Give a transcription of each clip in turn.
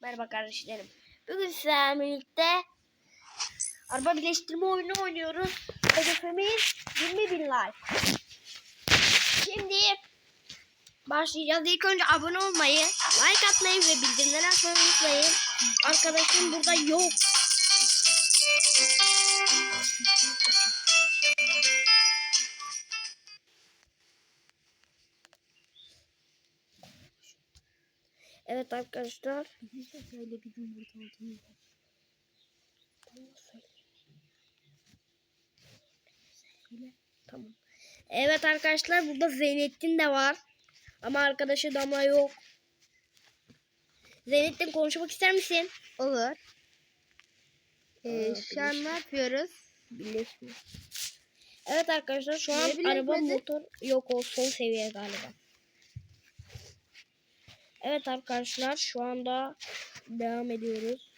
Merhaba kardeşlerim. Bugün sizlerle birlikte araba birleştirme oyunu oynuyoruz. Hedefimiz 20 bin like. Şimdi başlayacağız. İlk önce abone olmayı, like atmayı ve bildirimleri açmayı unutmayın. Arkadaşım burada yok. Evet arkadaşlar. Söyle bizim burada olduğumuzu. Tamam. Evet arkadaşlar burada Zeynettin de var. Ama arkadaşı Damla yok. Zeynettin konuşmak ister misin? Olur. Ee, şu an ne yapıyoruz? Birleşmiyor. Evet arkadaşlar şu an araba motor yok o son seviye galiba. Evet arkadaşlar şu anda devam ediyoruz.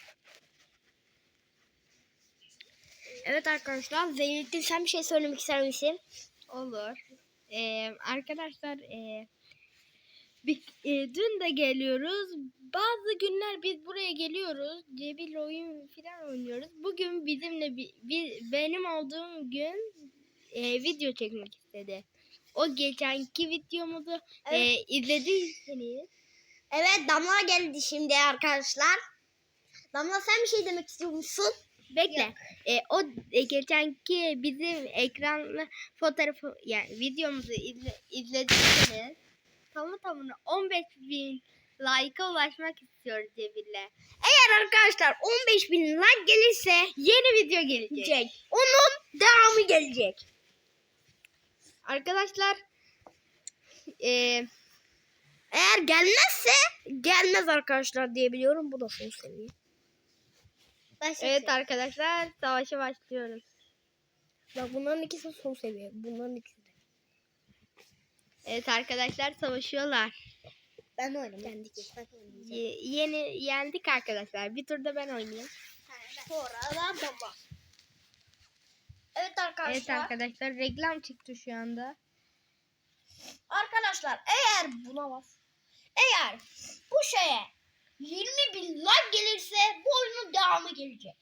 Evet arkadaşlar Zeynettin sen bir şey söylemek ister misin? Olur. Ee, arkadaşlar e, bir, e, dün de geliyoruz. Bazı günler biz buraya geliyoruz. Cebil oyun falan oynuyoruz. Bugün bizimle bir, bir- benim olduğum gün e, video çekmek istedi. O geçenki videomuzu e, Evet. izlediyseniz Evet Damla geldi şimdi arkadaşlar. Damla sen bir şey demek istiyor musun? Bekle. E, o e, geçenki bizim ekranlı fotoğrafı yani videomuzu izle, izlediyseniz tamı tamına 15 bin like'a ulaşmak istiyoruz Cebil'le. Eğer arkadaşlar 15 bin like gelirse Yeni video gelecek. gelecek. Onun devamı gelecek. Arkadaşlar e, Eğer gelmezse gelmez arkadaşlar diyebiliyorum. Bu da son seviye. evet arkadaşlar savaşa başlıyoruz. Bak bunların ikisi son seviye. Bunların ikisi de. Evet arkadaşlar savaşıyorlar. Ben oynadım. Kendi ben oynayacağım. Ye- yeni yendik arkadaşlar. Bir turda ben oynayayım. Sonra da baba. Evet arkadaşlar. Evet arkadaşlar reklam çıktı şu anda. Arkadaşlar eğer buna bas. Eğer bu şeye 20 bin like gelirse bu oyunun devamı gelecek.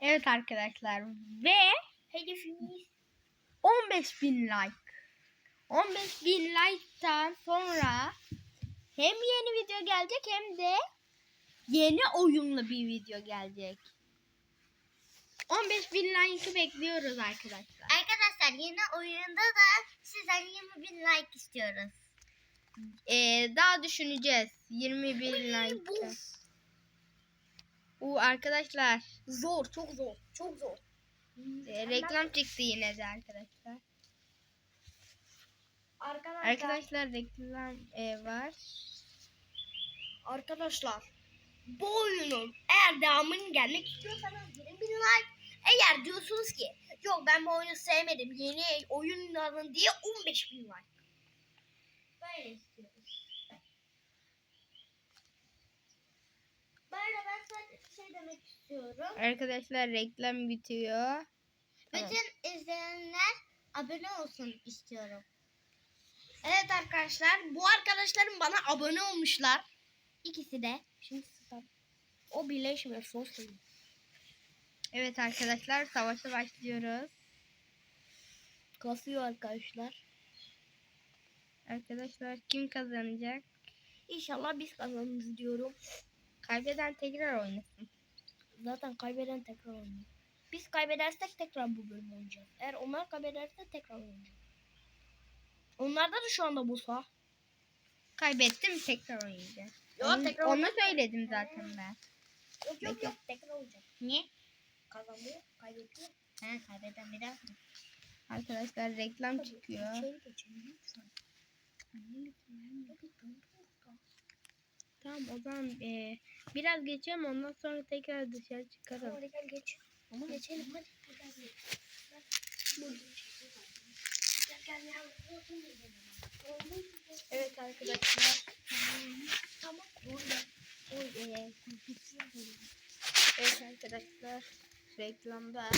Evet arkadaşlar ve Hedefimiz 15 bin like. 15 bin like'tan sonra hem yeni video gelecek hem de yeni oyunlu bir video gelecek. 15 bin like'ı bekliyoruz arkadaşlar. Arkadaşlar yeni oyunda da sizden 20 bin like istiyoruz. Ee, daha düşüneceğiz. 20 bin like. Bu arkadaşlar Zor, çok zor, çok zor. e, reklam çıktı yine de arkadaşlar. Arkadaşlar, Arkadaşlar reklam e, var. arkadaşlar bu oyunun eğer devamının gelmek istiyorsanız 20 bin like. Eğer diyorsunuz ki yok ben bu oyunu sevmedim yeni oyun alın diye 15 bin like. Böyle istiyoruz. Böyle ben sadece şey demek istiyorum. Arkadaşlar reklam bitiyor. Bütün izleyenler abone olsun istiyorum. Evet arkadaşlar bu arkadaşlarım bana abone olmuşlar. İkisi de. Şimdi stop. O birleşmiyor seviye. Evet arkadaşlar savaşa başlıyoruz. Kasıyor arkadaşlar. Arkadaşlar kim kazanacak? İnşallah biz kazanırız diyorum. Kaybeden tekrar oynasın. Zaten kaybeden tekrar oynuyor. Biz kaybedersek tekrar bu bölüm oynayacağız. Eğer onlar kaybederse tekrar oynayacağız. Onlarda da şu anda bu var. Kaybettim tekrar oynayacağız. Yok, onu, tekrar onu söyledim zaten ben. Yok yok yok tekrar olacak. Niye? Kazanıyor, kaybediyor. He kaybeden bir daha. Arkadaşlar reklam çıkıyor. İçeri geçelim. Tamam o zaman e, biraz geçelim ondan sonra tekrar dışarı çıkarım. Hadi gel geç. Ama geçelim hadi. Evet arkadaşlar. Tamam. Orada. E, evet arkadaşlar. Reklamda.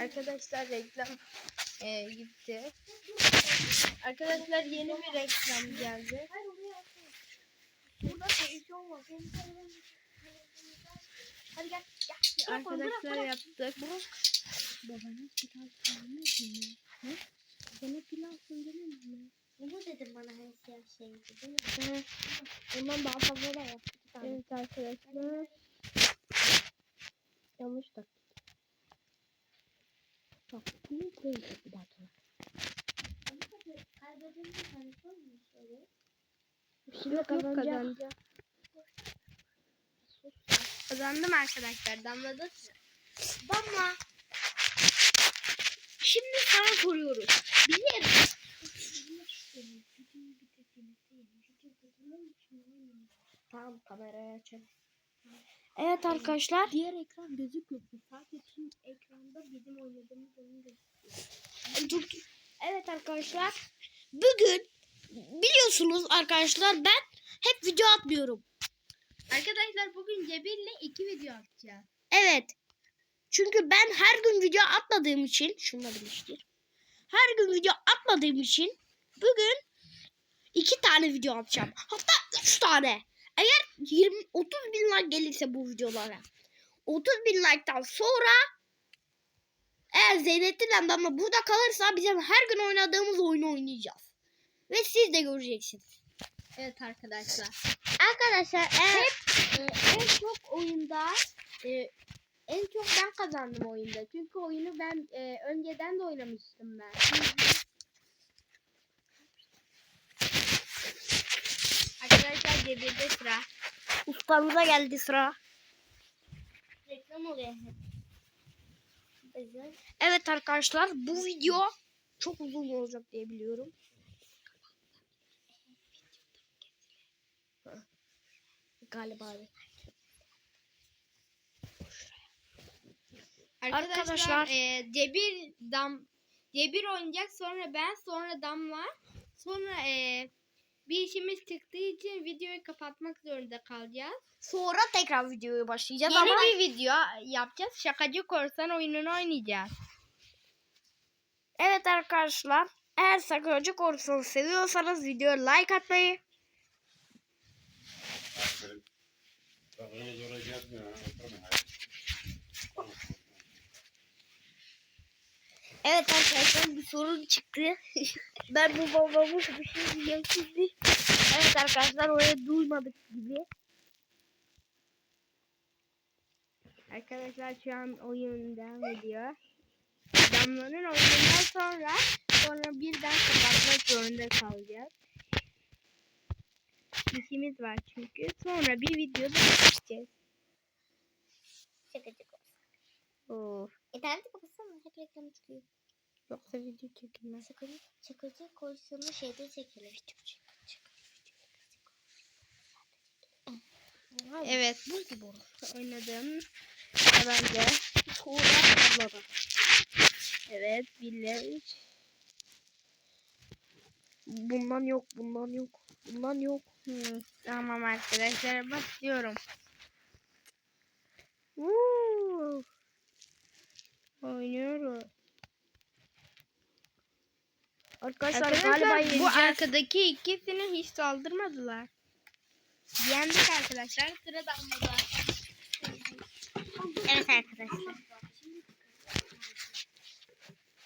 Arkadaşlar reklam e, gitti. Arkadaşlar yeni bir reklam geldi. Hadi gel. Gel. Arkadaşlar yaptık. Babana pilav söylemedin mi? Ne? Bana pilav söylemedin mi? Bunu dedim bana hani siyah şey değil mi? Ondan daha fazla da yaptık. Evet arkadaşlar. Yanlış taktik. Taktiği değil bir dakika. Kaybedince tanesi olmuş oluyor. Şimdi kazanacağım. Kazandım arkadaşlar. Damladı. Damla. Şimdi sana soruyoruz. Bizim Tamam kamerayı açalım. Evet arkadaşlar. Diğer ekran gözükmüyor. Sadece tüm ekranda bizim oynadığımız oyun gözüküyor. Evet arkadaşlar. Bugün biliyorsunuz arkadaşlar ben hep video atmıyorum. Arkadaşlar bugün Cebir'le iki video atacağız. Evet. Çünkü ben her gün video atmadığım için şununla birleştir. Her gün video atmadığım için bugün iki tane video atacağım. Hatta üç tane. Eğer 20 30 bin like gelirse bu videolara. 30 bin like'tan sonra eğer Zeynettin Damla burada kalırsa bizim her gün oynadığımız oyunu oynayacağız. Ve siz de göreceksiniz. Evet arkadaşlar. Arkadaşlar eğer Ee, en çok oyunda e, en çok ben kazandım oyunda. Çünkü oyunu ben e, önceden de oynamıştım ben. Cebir'de sıra. ustamıza geldi sıra. Reklam oluyor Evet arkadaşlar bu video çok uzun olacak diye biliyorum. Galiba evet. Arkadaşlar, Arkadaşlar- e, Cebir dam Cebir oynayacak sonra ben sonra Damla sonra e, bir işimiz çıktığı için videoyu kapatmak zorunda kalacağız. Sonra tekrar videoya başlayacağız Yeni ama bir video yapacağız. Şakacı korsan oyununu oynayacağız. evet arkadaşlar eğer sakıncı korkusunu seviyorsanız videoya like atmayı Aferin. Bak öyle zora gelmiyor. Evet arkadaşlar bir sorun çıktı. ben bu babamı bir şey şimdi. Evet arkadaşlar oraya duymadık gibi. Arkadaşlar şu an oyun devam ediyor. Damla'nın oyunundan sonra sonra birden kapatmak zorunda kalacağız. İşimiz var çünkü. Sonra bir videoda çekeceğiz. Şakacı Of. İnterneti kapatsana hep reklam çıkıyor. Yoksa video çekilmez. Şakacı, şakacı koysunu şeyde çekilir. Evet. Bu gibi. Oynadım. Bence. Sonra tabloda. Evet. Village. Bundan yok, bundan yok, bundan yok. Hmm, tamam arkadaşlar başlıyorum. Woo! Oynuyoruz. Arkadaşlar, Arkadaşlar galiba bu yeneceğiz. arkadaki ikisini hiç saldırmadılar. Yendik arkadaşlar. Sıra damlada. Evet arkadaşlar.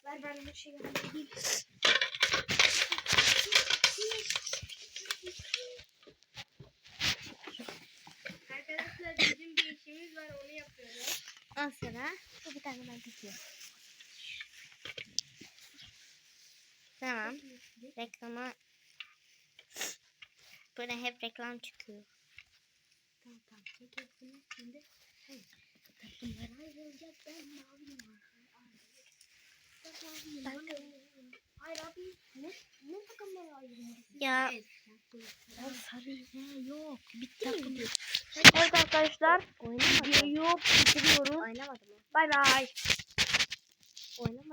Ver ben bir şey yapayım. Arkadaşlar bizim bir işimiz var onu yapıyoruz. Al sana. Bu bir tane ben tutuyorum. Tamam. Reklama Böyle hep reklam çıkıyor. Tamam tamam. Çekilsin şimdi. Hayır. Takımlara ayrılacak. Ben maviyim. Hayır abi. Ne, ne takımlara ayrılacak? Ya. Ya sarı ne yok. Bitti mi? Evet arkadaşlar. Videoyu bitiriyoruz. Oynamadım. Bay bay. Oynamadım.